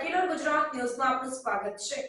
આપનું સ્વાગત છે.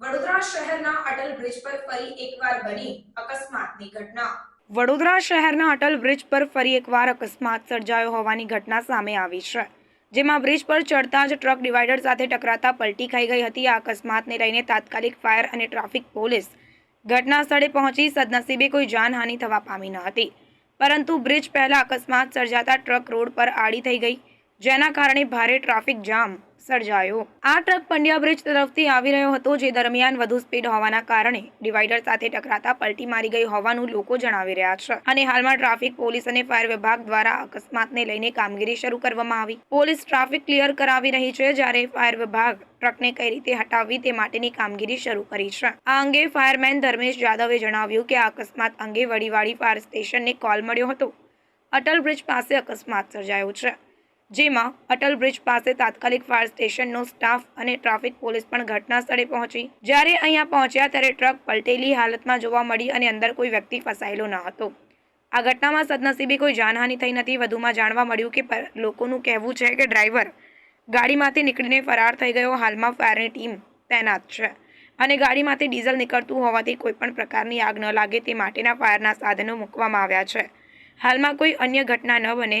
વડોદરા શહેરના અટલ બ્રિજ પર ફરી એકવાર બની અકસ્માતની ઘટના. વડોદરા શહેરના અટલ બ્રિજ પર ફરી એકવાર અકસ્માત સર્જાયો હોવાની ઘટના સામે આવી છે, જેમાં બ્રિજ પર ચડતા જ ટ્રક ડિવાઈડર સાથે ટકરાતા પલટી ખાઈ ગઈ હતી. આ અકસ્માતને લઈને તાત્કાલિક ફાયર અને ટ્રાફિક પોલીસ ઘટના સ્થળે પહોંચી સદનસીબે કોઈ જાનહાનિ થવા પામી ન હતી. પરંતુ બ્રિજ પહેલા અકસ્માત સર્જાતા ટ્રક રોડ પર આડી થઈ ગઈ. જેના કારણે ભારે ટ્રાફિક જામ સર્જાયો. આ ટ્રક પંડ્યા બ્રિજ તરફથી આવી રહ્યો હતો, જે દરમિયાન વધુ સ્પીડ હોવાના કારણે ડિવાઈડર સાથે ટકરાતા પલટી મારી ગઈ હોવાનું લોકો જણાવી રહ્યા છે. અને હાલમાં ટ્રાફિક પોલીસ અને ફાયર વિભાગ દ્વારા અકસ્માતને લઈને કામગીરી શરૂ કરવામાં આવી. પોલીસ ટ્રાફિક ક્લિયર કરાવી રહી છે, જ્યારે ફાયર વિભાગ ટ્રકને કઈ રીતે હટાવવી તે માટેની કામગીરી શરૂ કરી છે. આ અંગે ફાયરમેન ધર્મેશ જાદવે જણાવ્યું કે આ અકસ્માત અંગે વડીવાડી ફાયર સ્ટેશનને કોલ મળ્યો હતો. અટલ બ્રિજ પાસે અકસ્માત સર્જાયો છે. જેમાં અટલ બ્રિજ પાસે તાત્કાલિક ફાયર સ્ટેશનનો સ્ટાફ અને ટ્રાફિક પોલીસ પણ ઘટના સ્થળે પહોંચી. જ્યારે અહીંયા પહોંચ્યા ત્યારે ટ્રક પલટેલી હાલતમાં જોવા મળી અને અંદર કોઈ વ્યક્તિ ફસાયેલો ન હતો. આ ઘટનામાં સદનસીબે કોઈ જાનહાનિ થઈ નથી. વધુમાં જાણવા મળ્યું કે લોકોનું કહેવું છે કે ડ્રાઈવર ગાડીમાંથી નીકળીને ફરાર થઈ ગયો. હાલમાં ફાયરની ટીમ તૈનાત છે અને ગાડીમાંથી ડીઝલ નીકળતું હોવાથી કોઈપણ પ્રકારની આગ ન લાગે તે માટેના ફાયરના સાધનો મૂકવામાં આવ્યા છે. હાલમાં કોઈ અન્ય ઘટના ન બને